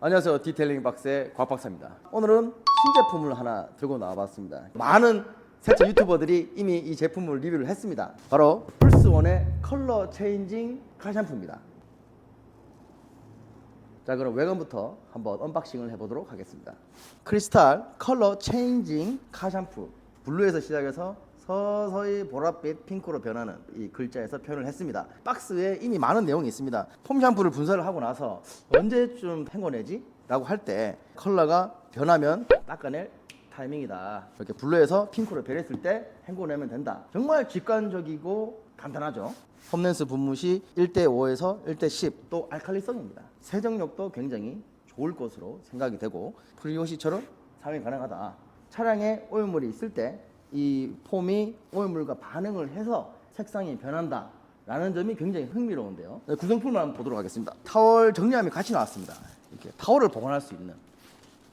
안녕하세요. 디테일링 박스의 곽박사입니다. 오늘은 신제품을 하나 들고 나와봤습니다. 많은 세차 유튜버들이 이미 이 제품을 리뷰를 했습니다. 바로 플스원의 컬러 체인징 카샴푸입니다. 자 그럼 외관부터 한번 언박싱을 해보도록 하겠습니다. 크리스탈 컬러 체인징 카샴푸 블루에서 시작해서 서서히 보랏빛 핑크로 변하는 이 글자에서 표현을 했습니다. 박스에 이미 많은 내용이 있습니다. 폼 샴푸를 분사를 하고 나서 언제쯤 헹궈내지? 라고 할 때 컬러가 변하면 닦아낼 타이밍이다. 이렇게 블루에서 핑크로 변했을 때 헹궈내면 된다. 정말 직관적이고 간단하죠. 홈렌스 분무 시 1대5에서 1대10 또 알칼리성입니다. 세정력도 굉장히 좋을 것으로 생각이 되고 프리워시처럼 사용이 가능하다. 차량에 오염물이 있을 때 이 폼이 오염물과 반응을 해서 색상이 변한다. 라는 점이 굉장히 흥미로운데요. 네, 구성품을 한번 보도록 하겠습니다. 타월 정리함이 같이 나왔습니다. 이렇게 타월을 보관할 수 있는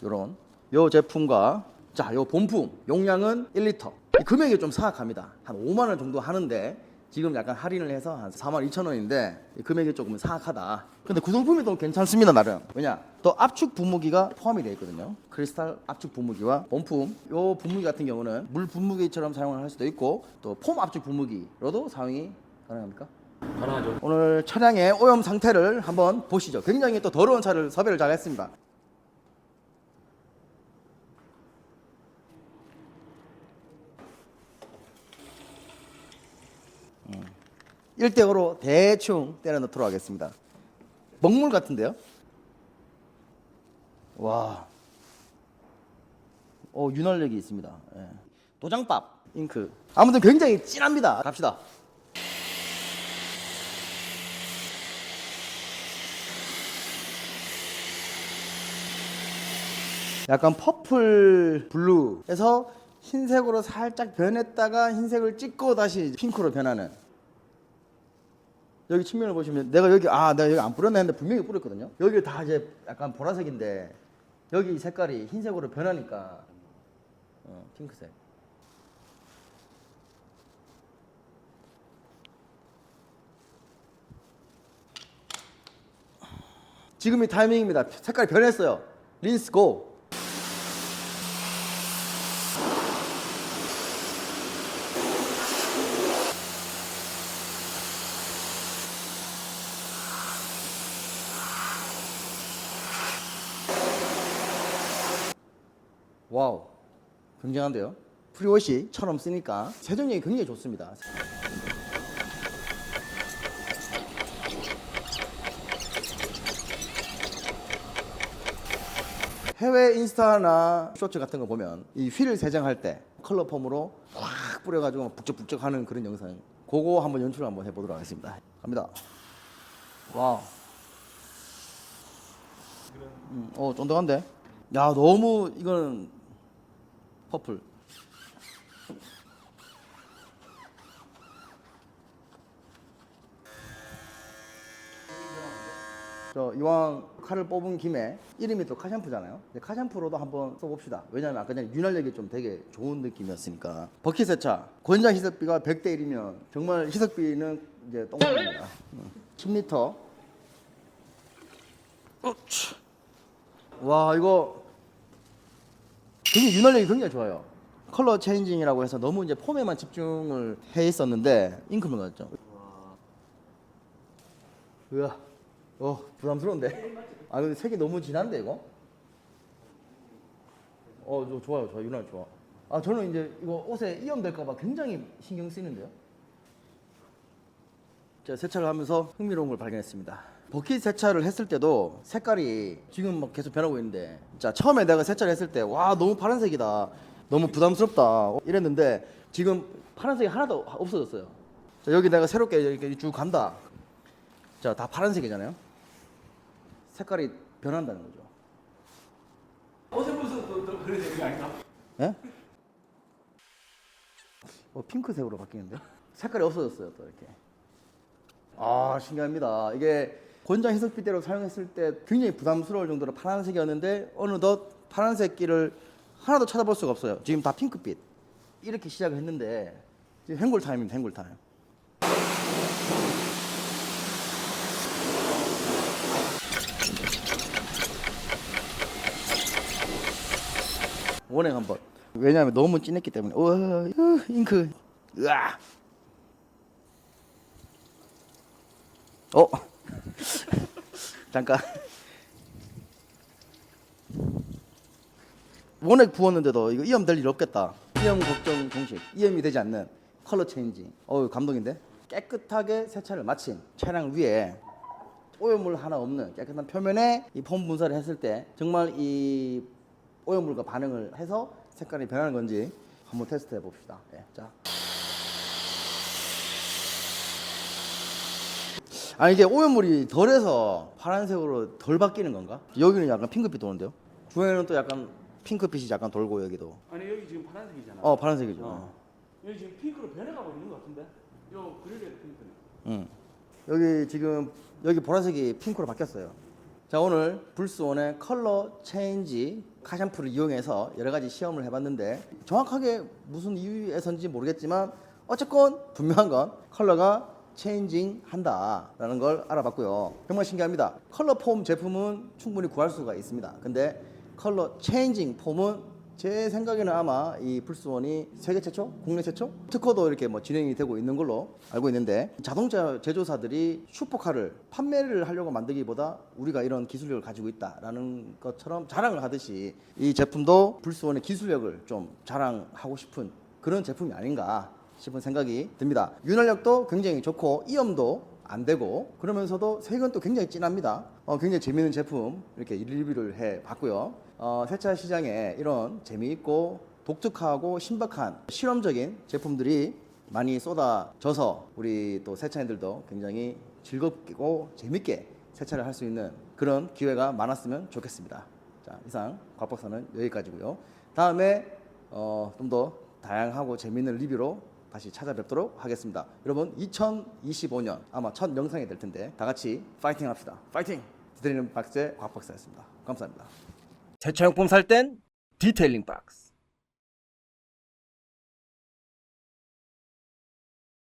요런 요 제품과 자, 요 본품 용량은 1리터. 이 금액이 좀 사악합니다. 한 5만 원 정도 하는데 지금 약간 할인을 해서 한 4만 2천 원인데 이 금액이 조금 사악하다. 근데 구성품이 또 괜찮습니다 나름. 왜냐? 또 압축 분무기가 포함이 되어 있거든요. 크리스탈 압축 분무기와 본품. 요 분무기 같은 경우는 물 분무기처럼 사용을 할 수도 있고 또 폼 압축 분무기로도 사용이 가능합니까? 가능하죠. 오늘 차량의 오염 상태를 한번 보시죠. 굉장히 또 더러운 차를 섭외를 잘 했습니다. 1대5로 대충 때려 넣도록 하겠습니다. 먹물 같은데요? 와. 어, 윤활력이 있습니다. 예. 도장밥, 잉크. 아무튼 굉장히 진합니다. 갑시다. 약간 퍼플 블루에서 흰색으로 살짝 변했다가 흰색을 찍고 다시 핑크로 변하는 여기 측면을 보시면 내가 여기 아 내가 여기 안 뿌렸나 했는데 분명히 뿌렸거든요. 여기 다 이제 약간 보라색인데 여기 색깔이 흰색으로 변하니까 어, 핑크색. 지금이 타이밍입니다. 색깔이 변했어요. 린스 고 와우 굉장한데요? 프리워시처럼 쓰니까 세정력이 굉장히 좋습니다. 해외 인스타나 쇼츠 같은 거 보면 이휠 세정할 때 컬러 폼으로 확 뿌려가지고 막 북적북적 하는 그런 영상 그거 한번 연출 한번 해보도록 하겠습니다. 갑니다. 와우. 음, 어 쫀득한데 야 너무 이거는 퍼플 저 이왕 칼을 뽑은 김에 이름이 또 카샴푸잖아요. 근데 카샴푸로도 한번 써봅시다. 왜냐하면 아까 전에 윤활력이 좀 되게 좋은 느낌이었으니까. 버킷 세차 권장 희석비가 100대 1이면 정말 희석비는 이제 똥입니다. 10리터. 어치. 와 이거 굉장히 윤활력이 굉장히 좋아요. 컬러 체인징이라고 해서 너무 이제 폼에만 집중을 해 있었는데 잉크만 같죠. 으아, 어 부담스러운데. 아 근데 색이 너무 진한데 이거. 어, 저 좋아요, 좋아, 윤활 좋아. 아 저는 이제 이거 옷에 이염될까봐 굉장히 신경 쓰이는데요. 제가 세차를 하면서 흥미로운 걸 발견했습니다. 버킷 세차를 했을 때도 색깔이 지금 막 계속 변하고 있는데, 자 처음에 내가 세차를 했을 때 와 너무 파란색이다, 너무 부담스럽다 이랬는데 지금 파란색이 하나도 없어졌어요. 자, 여기 내가 새롭게 이렇게 쭉 간다. 자 다 파란색이잖아요. 색깔이 변한다는 거죠. 어제 무슨 또, 또 그런 얘기 아닌가? 예? 어, 핑크색으로 바뀌는데요? 색깔이 없어졌어요, 또 이렇게. 아, 신기합니다. 이게 권장 희석비대로 사용했을 때 굉장히 부담스러울 정도로 파란색이었는데 어느덧 파란색 길을 하나도 찾아볼 수가 없어요. 지금 다 핑크빛. 이렇게 시작을 했는데 지금 행골 타임입니다, 행골 타임. 원행 한번. 왜냐하면 너무 진했기 때문에. 우와, 으, 잉크. 으아. 어. 잠깐. 원액 부었는데도 이거 이염 될 일 없겠다. 이염 걱정 공식. 이염이 되지 않는 컬러 체인지. 어우 감동인데. 깨끗하게 세차를 마친 차량 위에 오염물 하나 없는 깨끗한 표면에 이 폼 분사를 했을 때 정말 이 오염물과 반응을 해서 색깔이 변하는 건지 한번 테스트 해봅시다. 예, 자. 아 이게 오염물이 덜해서 파란색으로 덜 바뀌는 건가? 여기는 약간 핑크빛 도는데요. 중앙에는 또 약간 핑크빛이 약간 돌고 여기도. 아니 여기 지금 파란색이잖아. 어 파란색이죠. 어. 여기 지금 핑크로 변해가고 있는 것 같은데? 요 그릴레 핑크는. 응. 여기 지금 여기 보라색이 핑크로 바뀌었어요. 자 오늘 불스원의 컬러 체인지 카샴푸를 이용해서 여러 가지 시험을 해봤는데 정확하게 무슨 이유에서인지 모르겠지만 어쨌건 분명한 건 컬러가 체인징 한다라는 걸 알아봤고요. 정말 신기합니다. 컬러 폼 제품은 충분히 구할 수가 있습니다. 근데 컬러 체인징 폼은 제 생각에는 아마 이 플스원이 세계 최초, 국내 최초 특허도 이렇게 뭐 진행이 되고 있는 걸로 알고 있는데 자동차 제조사들이 슈퍼카를 판매를 하려고 만들기보다 우리가 이런 기술력을 가지고 있다라는 것처럼 자랑을 하듯이 이 제품도 플스원의 기술력을 좀 자랑하고 싶은 그런 제품이 아닌가 싶은 생각이 듭니다. 윤활력도 굉장히 좋고 이염도 안 되고 그러면서도 색은 또 굉장히 진합니다. 어, 굉장히 재미있는 제품 이렇게 리뷰를 해 봤고요. 어, 세차 시장에 이런 재미있고 독특하고 신박한 실험적인 제품들이 많이 쏟아져서 우리 또 세차인들도 굉장히 즐겁고 재밌게 세차를 할 수 있는 그런 기회가 많았으면 좋겠습니다. 자 이상 곽박사는 여기까지고요. 다음에 어, 좀 더 다양하고 재미있는 리뷰로 다시 찾아뵙도록 하겠습니다. 여러분 2025년 아마 첫 영상이 될 텐데 다 같이 파이팅 합시다. 파이팅! 드리는 박스의 곽 박사였습니다. 감사합니다. 세차용품 살 땐 디테일링 박스.